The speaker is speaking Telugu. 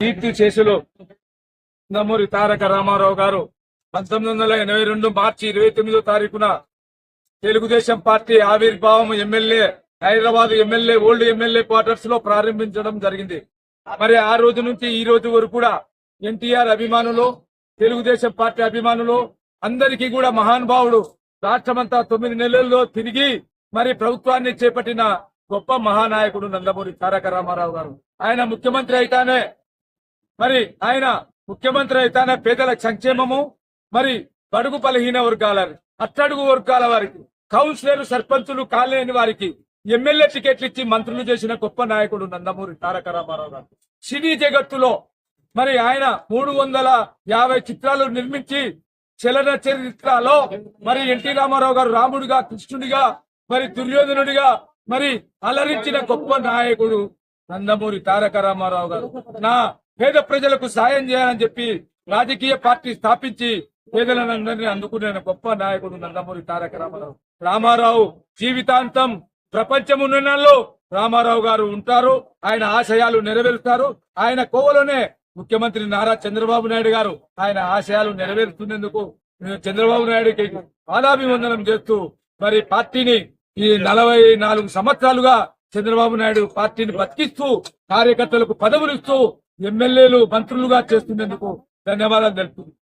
కీర్తి శేషులు నందమూరి తారక రామారావు గారు పంతొమ్మిది వందల ఎనభై రెండు మార్చి ఇరవై తొమ్మిదో తారీఖున తెలుగుదేశం పార్టీ ఆవిర్భావం MLA Hyderabad MLA old MLA క్వార్టర్స్లో ప్రారంభించడం జరిగింది. మరి ఆ రోజు నుంచి ఈ రోజు వరకు కూడా ఎన్టీఆర్ అభిమానులు తెలుగుదేశం పార్టీ అభిమానులు అందరికీ కూడా మహానుభావుడు రాష్ట్రమంతా తొమ్మిది నెలల్లో తిరిగి మరి ప్రభుత్వాన్ని చేపట్టిన గొప్ప మహానాయకుడు నందమూరి తారక రామారావు గారు. ఆయన ముఖ్యమంత్రి అయితేనే మరి ఆయన ముఖ్యమంత్రి అయితేనే పేదల సంక్షేమము మరి బడుగు బలహీన వర్గాల అట్టడుగు వర్గాల వారికి కౌన్సిలర్ సర్పంచులు కాలేని వారికి ఎమ్మెల్యే టికెట్లు ఇచ్చి మంత్రులు చేసిన గొప్ప నాయకుడు నందమూరి తారక రామారావు గారు. సినీ జగత్తులో మరి ఆయన మూడు వందల యాభై చిత్రాలు నిర్మించి చలన చరిత్రలో మరి ఎన్టీ రామారావు గారు రాముడిగా కృష్ణుడిగా మరి దుర్యోధనుడిగా మరి అలరించిన గొప్ప నాయకుడు నందమూరి తారక రామారావు గారు. నా పేద ప్రజలకు సాయం చేయాలని చెప్పి రాజకీయ పార్టీ స్థాపించి పేదలందరినీ అందుకునే గొప్ప నాయకుడు నందమూరి తారక రామారావు. రామారావు జీవితాంతం ప్రపంచమున్నలో రామారావు గారు ఉంటారు ఆయన ఆశయాలు నెరవేరుస్తారు. ఆయన కోవలోనే ముఖ్యమంత్రి నారా చంద్రబాబు నాయుడు గారు ఆయన ఆశయాలు నెరవేరుతున్నందుకు చంద్రబాబు నాయుడుకి పాదాభివందనం చేస్తూ మరి పార్టీని ఈ నలభై నాలుగు సంవత్సరాలుగా చంద్రబాబు నాయుడు పార్టీని బతికిస్తూ కార్యకర్తలకు పదవులు ఇస్తూ ఎమ్మెల్యేలు మంత్రులుగా చేస్తున్నందుకు ధన్యవాదాలు తెలుపుతుంది